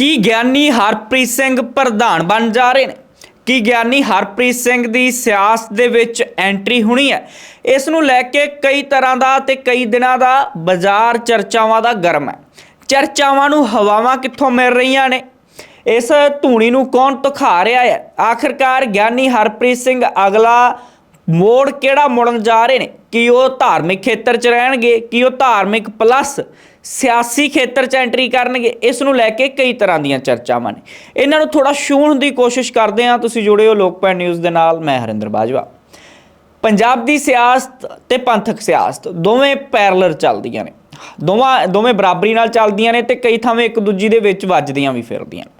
ਕੀ ਗਿਆਨੀ ਹਰਪ੍ਰੀਤ ਸਿੰਘ ਪ੍ਰਧਾਨ ਬਣ ਜਾ ਰਹੇ ਨੇ? ਕੀ ਗਿਆਨੀ ਹਰਪ੍ਰੀਤ ਸਿੰਘ ਦੀ ਸਿਆਸਤ ਦੇ ਵਿੱਚ ਐਂਟਰੀ ਹੋਣੀ ਹੈ? ਇਸ ਨੂੰ ਲੈ ਕੇ ਕਈ ਤਰ੍ਹਾਂ ਦਾ ਤੇ ਕਈ ਦਿਨਾਂ ਦਾ ਬਾਜ਼ਾਰ ਚਰਚਾਵਾਂ ਦਾ ਗਰਮ ਹੈ। ਚਰਚਾਵਾਂ ਨੂੰ ਹਵਾਵਾਂ ਕਿੱਥੋਂ ਮਿਲ ਰਹੀਆਂ ਨੇ? ਇਸ ਧੂਣੀ ਨੂੰ ਕੌਣ ਤੁਖਾ ਰਿਹਾ ਹੈ? ਆਖਿਰਕਾਰ ਗਿਆਨੀ ਹਰਪ੍ਰੀਤ ਸਿੰਘ ਅਗਲਾ ਮੋੜ ਕਿਹੜਾ ਮੁੜਨ ਜਾ ਰਹੇ ਨੇ? ਕਿ ਉਹ ਧਾਰਮਿਕ ਖੇਤਰ 'ਚ ਰਹਿਣਗੇ? ਕਿ ਉਹ ਧਾਰਮਿਕ ਪਲੱਸ ਸਿਆਸੀ ਖੇਤਰ 'ਚ ਐਂਟਰੀ ਕਰਨਗੇ? ਇਸ ਨੂੰ ਲੈ ਕੇ ਕਈ ਤਰ੍ਹਾਂ ਦੀਆਂ ਚਰਚਾਵਾਂ ਨੇ। ਇਹਨਾਂ ਨੂੰ ਥੋੜਾ ਛੂਹਣ ਦੀ ਕੋਸ਼ਿਸ਼ ਕਰਦੇ ਹਾਂ। ਤੁਸੀਂ ਜੁੜੇ ਹੋ ਲੋਕਪਾਲ ਨਿਊਜ਼ ਦੇ ਨਾਲ। ਮੈਂ ਹਰਿੰਦਰ ਬਾਜਵਾ। ਪੰਜਾਬ ਦੀ ਸਿਆਸਤ ਤੇ ਪੰਥਕ ਸਿਆਸਤ ਦੋਵੇਂ ਪੈਰਲਲ ਚੱਲਦੀਆਂ ਨੇ। ਦੋਵਾਂ, ਦੋਵੇਂ ਬਰਾਬਰੀ ਨਾਲ ਚੱਲਦੀਆਂ ਨੇ ਤੇ ਕਈ ਥਾਵੇਂ ਇੱਕ ਦੂਜੀ ਦੇ ਵਿੱਚ ਵੱਜਦੀਆਂ ਵੀ ਫਿਰਦੀਆਂ ਨੇ।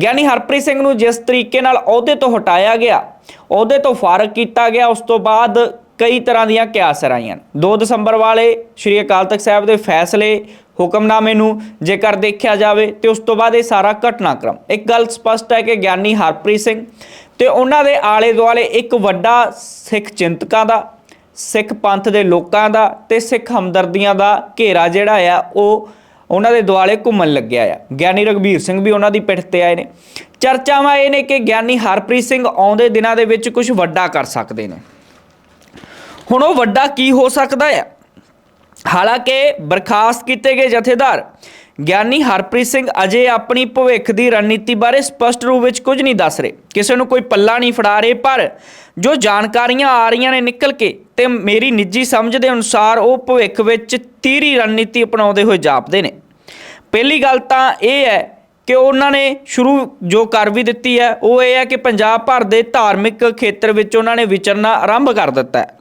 ਗਿਆਨੀ ਹਰਪ੍ਰੀਤ ਸਿੰਘ ਨੂੰ ਜਿਸ ਤਰੀਕੇ ਨਾਲ ਅਹੁਦੇ ਤੋਂ ਹਟਾਇਆ ਗਿਆ, ਅਹੁਦੇ ਤੋਂ ਫਾਰਗ ਕੀਤਾ ਗਿਆ, ਉਸ ਤੋਂ ਬਾਅਦ ਕਈ ਤਰ੍ਹਾਂ ਦੀਆਂ ਕਿਆਸ ਆਈਆਂ 2 ਦਸੰਬਰ ਵਾਲੇ ਸ਼੍ਰੀ ਅਕਾਲ ਤਖਤ ਸਾਹਿਬ ਦੇ ਫੈਸਲੇ ਹੁਕਮਨਾਮੇ ਨੂੰ ਜੇਕਰ ਦੇਖਿਆ ਜਾਵੇ ਤੇ ਉਸ ਤੋਂ ਬਾਅਦ ਇਹ ਸਾਰਾ ਘਟਨਾਕ੍ਰਮ। ਇੱਕ ਗੱਲ ਸਪਸ਼ਟ ਹੈ ਕਿ ਗਿਆਨੀ ਹਰਪ੍ਰੀਤ ਸਿੰਘ ਤੇ ਉਹਨਾਂ ਦੇ ਆਲੇ ਦੁਆਲੇ ਇੱਕ ਵੱਡਾ ਸਿੱਖ ਚਿੰਤਕਾਂ ਦਾ, ਸਿੱਖ ਪੰਥ ਦੇ ਲੋਕਾਂ ਦਾ ਤੇ ਸਿੱਖ ਹਮਦਰਦੀਆਂ ਦਾ ਘੇਰਾ ਜਿਹੜਾ ਆ, ਉਹ ਉਹਨਾਂ ਦੇ ਦੁਆਲੇ ਘੁੰਮਣ ਲੱਗਿਆ ਆ। ਗਿਆਨੀ ਰਗਵੀਰ ਸਿੰਘ ਵੀ ਉਹਨਾਂ ਦੀ ਪਿੱਠ ਤੇ ਆਏ ਨੇ। ਚਰਚਾਵਾਂ ਇਹ ਨੇ ਕਿ ਗਿਆਨੀ ਹਰਪ੍ਰੀਤ ਸਿੰਘ ਆਉਂਦੇ ਦਿਨਾਂ ਦੇ ਵਿੱਚ ਕੁਝ ਵੱਡਾ ਕਰ ਸਕਦੇ ਨੇ। ਹੁਣ ਉਹ ਵੱਡਾ ਕੀ ਹੋ ਸਕਦਾ ਹੈ ਹਾਲਾਂਕਿ ਬਰਖਾਸਤ ਕੀਤੇ ਗਏ ਜਥੇਦਾਰ ਗਿਆਨੀ ਹਰਪ੍ਰੀਤ ਸਿੰਘ ਅਜੇ ਆਪਣੀ ਭਵਿੱਖ ਦੀ ਰਣਨੀਤੀ ਬਾਰੇ ਸਪਸ਼ਟ ਰੂਪ ਵਿੱਚ ਕੁਝ ਨਹੀਂ ਦੱਸ ਰਹੇ। ਕਿਸੇ ਨੂੰ ਕੋਈ ਪੱਲਾ ਨਹੀਂ ਫੜਾ ਰਹੇ, ਪਰ ਜੋ ਜਾਣਕਾਰੀਆਂ ਆ ਰਹੀਆਂ ਨੇ ਨਿਕਲ ਕੇ ਤੇ ਮੇਰੀ ਨਿੱਜੀ ਸਮਝ ਦੇ ਅਨੁਸਾਰ ਉਹ ਭਵਿੱਖ ਵਿੱਚ ਤੀਰੀ ਰਣਨੀਤੀ ਅਪਣਾਉਂਦੇ ਹੋਏ ਜਾਪਦੇ ਨੇ। ਪਹਿਲੀ ਗੱਲ ਤਾਂ ਇਹ ਹੈ ਕਿ ਉਹਨਾਂ ਨੇ ਸ਼ੁਰੂ ਜੋ ਕਰ ਵੀ ਦਿੱਤੀ ਹੈ, ਉਹ ਇਹ ਹੈ ਕਿ ਪੰਜਾਬ ਭਰ ਦੇ ਧਾਰਮਿਕ ਖੇਤਰ ਵਿੱਚ ਉਹਨਾਂ ਨੇ ਵਿਚਰਨਾ ਆਰੰਭ ਕਰ ਦਿੱਤਾ ਹੈ।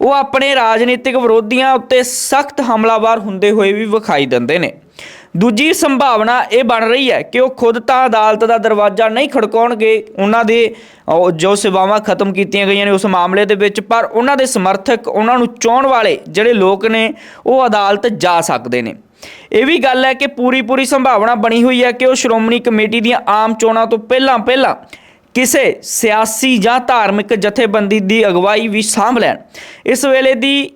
ਉਹ ਆਪਣੇ ਰਾਜਨੀਤਿਕ ਵਿਰੋਧੀਆਂ ਉੱਤੇ ਸਖਤ ਹਮਲਾਵਰ ਹੁੰਦੇ ਹੋਏ ਵੀ ਵਿਖਾਈ ਦਿੰਦੇ ਨੇ। ਦੂਜੀ ਸੰਭਾਵਨਾ ਇਹ ਬਣ ਰਹੀ ਹੈ ਕਿ ਉਹ ਖੁਦ ਤਾਂ ਅਦਾਲਤ ਦਾ ਦਰਵਾਜ਼ਾ ਨਹੀਂ ਖੜਕਾਉਣਗੇ। ਉਹਨਾਂ ਦੇ ਜੋ ਸੇਵਾਵਾਂ ਖਤਮ ਕੀਤੀਆਂ ਗਈਆਂ ਨੇ ਉਸ ਮਾਮਲੇ ਦੇ ਵਿੱਚ, ਪਰ ਉਹਨਾਂ ਦੇ ਸਮਰਥਕ, ਉਹਨਾਂ ਨੂੰ ਚਾਹਣ ਵਾਲੇ ਜਿਹੜੇ ਲੋਕ ਨੇ, ਉਹ ਅਦਾਲਤ ਜਾ ਸਕਦੇ ਨੇ। ਇਹ ਵੀ ਗੱਲ ਹੈ ਕਿ ਪੂਰੀ ਪੂਰੀ ਸੰਭਾਵਨਾ ਬਣੀ ਹੋਈ ਹੈ ਕਿ ਉਹ ਸ਼੍ਰੋਮਣੀ ਕਮੇਟੀ ਦੀਆਂ ਆਮ ਚੋਣਾਂ ਤੋਂ ਪਹਿਲਾਂ ਪਹਿਲਾਂ ਕਿਸੇ ਸਿਆਸੀ ਜਾਂ ਧਾਰਮਿਕ ਜਥੇਬੰਦੀ ਦੀ ਅਗਵਾਈ ਵੀ ਸਾਂਭ ਲੈਣ। ਇਸ ਵੇਲੇ ਦੀ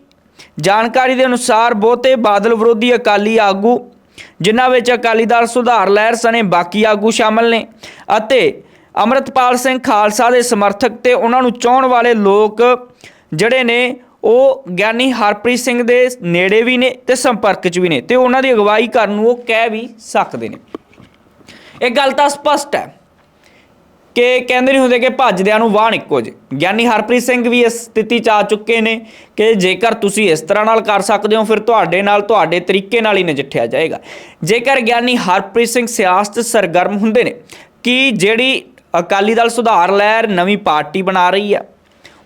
ਜਾਣਕਾਰੀ ਦੇ ਅਨੁਸਾਰ ਬਹੁਤੇ ਬਾਦਲ ਵਿਰੋਧੀ ਅਕਾਲੀ ਆਗੂ, ਜਿਨ੍ਹਾਂ ਵਿੱਚ ਅਕਾਲੀ ਦਲ ਸੁਧਾਰ ਲਹਿਰ ਸਣੇ ਬਾਕੀ ਆਗੂ ਸ਼ਾਮਲ ਨੇ ਅਤੇ ਅਮਰਤਪਾਲ ਸਿੰਘ ਖਾਲਸਾ ਦੇ ਸਮਰਥਕ ਤੇ ਉਹਨਾਂ ਨੂੰ ਚਾਹਣ ਵਾਲੇ ਲੋਕ ਜਿਹੜੇ ਨੇ, ਉਹ ਗਿਆਨੀ ਹਰਪ੍ਰੀਤ ਸਿੰਘ ਦੇ ਨੇੜੇ ਵੀ ਨੇ ਤੇ ਸੰਪਰਕ 'ਚ ਵੀ ਨੇ ਤੇ ਉਹਨਾਂ ਦੀ ਅਗਵਾਈ ਕਰਨ ਨੂੰ ਉਹ ਕਹਿ ਵੀ ਸਕਦੇ ਨੇ। ਇਹ ਗੱਲ ਤਾਂ ਸਪਸ਼ਟ ਹੈ। ਕਿ ਕਹਿੰਦੇ ਨਹੀਂ ਹੁੰਦੇ ਕਿ ਭੱਜਦਿਆਂ ਨੂੰ ਵਾਹਣ ਇੱਕੋ ਜੇ ਗਿਆਨੀ ਹਰਪ੍ਰੀਤ ਸਿੰਘ ਵੀ ਇਸ ਸਥਿਤੀ 'ਚ ਆ ਚੁੱਕੇ ਨੇ ਕਿ ਜੇਕਰ ਤੁਸੀਂ ਇਸ ਤਰ੍ਹਾਂ ਨਾਲ ਕਰ ਸਕਦੇ ਹੋ, ਫਿਰ ਤੁਹਾਡੇ ਨਾਲ ਤੁਹਾਡੇ ਤਰੀਕੇ ਨਾਲ ਹੀ ਨਜਿੱਠਿਆ ਜਾਏਗਾ। ਜੇਕਰ ਗਿਆਨੀ ਹਰਪ੍ਰੀਤ ਸਿੰਘ ਸਿਆਸਤ ਸਰਗਰਮ ਹੁੰਦੇ ਨੇ, ਕਿ ਜਿਹੜੀ ਅਕਾਲੀ ਦਲ ਸੁਧਾਰ ਲਹਿਰ ਨਵੀਂ ਪਾਰਟੀ ਬਣਾ ਰਹੀ ਹੈ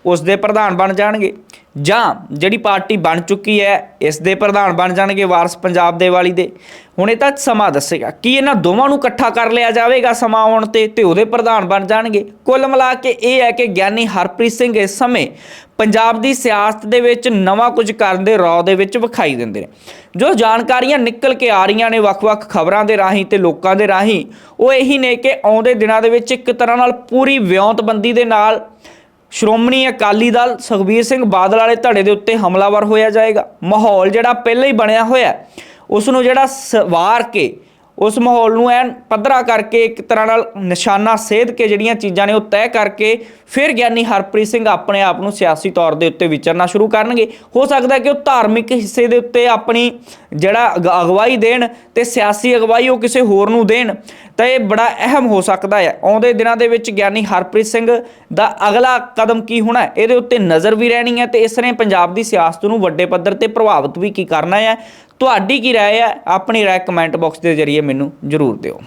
ਉਸ ਦੇ ਪ੍ਰਧਾਨ ਬਣ ਜਾਣਗੇ। ਜਾਂ ਜਿਹੜੀ ਪਾਰਟੀ ਬਣ ਚੁੱਕੀ ਹੈ ਇਸ ਦੇ ਪ੍ਰਧਾਨ ਬਣ ਜਾਣਗੇ ਵਾਰਸ ਪੰਜਾਬ ਦੇ ਵਾਲੀ ਦੇ। ਹੁਣ ਇਹ ਤਾਂ ਸਮਾਂ ਦੱਸੇਗਾ, ਕੀ ਇਹਨਾਂ ਦੋਵਾਂ ਨੂੰ ਇਕੱਠਾ ਕਰ ਲਿਆ ਜਾਵੇਗਾ ਸਮਾਂ ਆਉਣ ਤੇ ਤੇ ਉਹਦੇ ਪ੍ਰਧਾਨ ਬਣ ਜਾਣਗੇ? ਕੁੱਲ ਮਿਲਾ ਕੇ ਇਹ ਹੈ ਕਿ ਗਿਆਨੀ ਹਰਪ੍ਰੀਤ ਸਿੰਘ ਇਸ ਸਮੇਂ ਪੰਜਾਬ ਦੀ ਸਿਆਸਤ ਦੇ ਵਿੱਚ ਨਵਾਂ ਕੁਝ ਕਰਨ ਦੇ ਰੌ ਦੇ ਵਿੱਚ ਵਿਖਾਈ ਦਿੰਦੇ ਨੇ। ਜੋ ਜਾਣਕਾਰੀਆਂ ਨਿਕਲ ਕੇ ਆ ਰਹੀਆਂ ਨੇ ਵੱਖ-ਵੱਖ ਖਬਰਾਂ ਦੇ ਰਾਹੀਂ ਤੇ ਲੋਕਾਂ ਦੇ ਰਾਹੀਂ, ਉਹ ਇਹੀ ਨੇ ਕਿ ਆਉਂਦੇ ਦਿਨਾਂ ਦੇ ਵਿੱਚ ਇੱਕ ਤਰ੍ਹਾਂ ਨਾਲ ਪੂਰੀ ਵਿਉਂਤਬੰਦੀ ਦੇ ਨਾਲ ਸ਼੍ਰੋਮਣੀ ਅਕਾਲੀ ਦਲ ਸੁਖਬੀਰ ਸਿੰਘ ਬਾਦਲ ਵਾਲੇ ਧੜੇ ਦੇ ਉੱਤੇ ਹਮਲਾਵਰ ਹੋਇਆ ਜਾਏਗਾ। ਮਾਹੌਲ ਜਿਹੜਾ ਪਹਿਲਾਂ ਹੀ ਬਣਿਆ ਹੋਇਆ ਹੈ, ਉਸ ਨੂੰ ਜਿਹੜਾ ਸਵਾਰ ਕੇ ਉਸ ਮਾਹੌਲ ਨੂੰ ਐਨ ਪੱਧਰਾ ਕਰਕੇ ਇੱਕ ਤਰ੍ਹਾਂ ਨਾਲ ਨਿਸ਼ਾਨਾ ਸੇਧ ਕੇ ਜਿਹੜੀਆਂ ਚੀਜ਼ਾਂ ਨੇ ਉਹ ਤੈਅ ਕਰਕੇ ਫਿਰ ਗਿਆਨੀ ਹਰਪ੍ਰੀਤ ਸਿੰਘ ਆਪਣੇ ਆਪ ਨੂੰ ਸਿਆਸੀ ਤੌਰ ਦੇ ਉੱਤੇ ਵਿਚਰਨਾ ਸ਼ੁਰੂ ਕਰਨਗੇ। ਹੋ ਸਕਦਾ ਕਿ ਉਹ ਧਾਰਮਿਕ ਹਿੱਸੇ ਦੇ ਉੱਤੇ ਆਪਣੀ ਜਿਹੜਾ ਅਗ- ਅਗਵਾਈ ਦੇਣ ਤੇ ਸਿਆਸੀ ਅਗਵਾਈ ਉਹ ਕਿਸੇ ਹੋਰ ਨੂੰ ਦੇਣ। ਤਾਂ ਇਹ ਬੜਾ ਅਹਿਮ ਹੋ ਸਕਦਾ ਹੈ। ਆਉਂਦੇ ਦਿਨਾਂ ਦੇ ਵਿੱਚ ਗਿਆਨੀ ਹਰਪ੍ਰੀਤ ਸਿੰਘ ਦਾ ਅਗਲਾ ਕਦਮ ਕੀ ਹੋਣਾ ਹੈ? ਇਹਦੇ ਉੱਤੇ ਨਜ਼ਰ ਵੀ ਰਹਿਣੀ ਹੈ ਤੇ ਇਸ ਨੇ ਪੰਜਾਬ ਦੀ ਸਿਆਸਤ ਨੂੰ ਵੱਡੇ ਪੱਧਰ ਤੇ ਪ੍ਰਭਾਵਿਤ ਵੀ ਕੀ ਕਰਨਾ ਹੈ? ਤੁਹਾਡੀ ਕੀ ਰਾਏ ਹੈ? ਆਪਣੀ ਰਾਏ ਕਮੈਂਟ ਬਾਕਸ ਦੇ ਜ਼ਰੀਏ ਮੈਨੂੰ ਜ਼ਰੂਰ ਦਿਓ।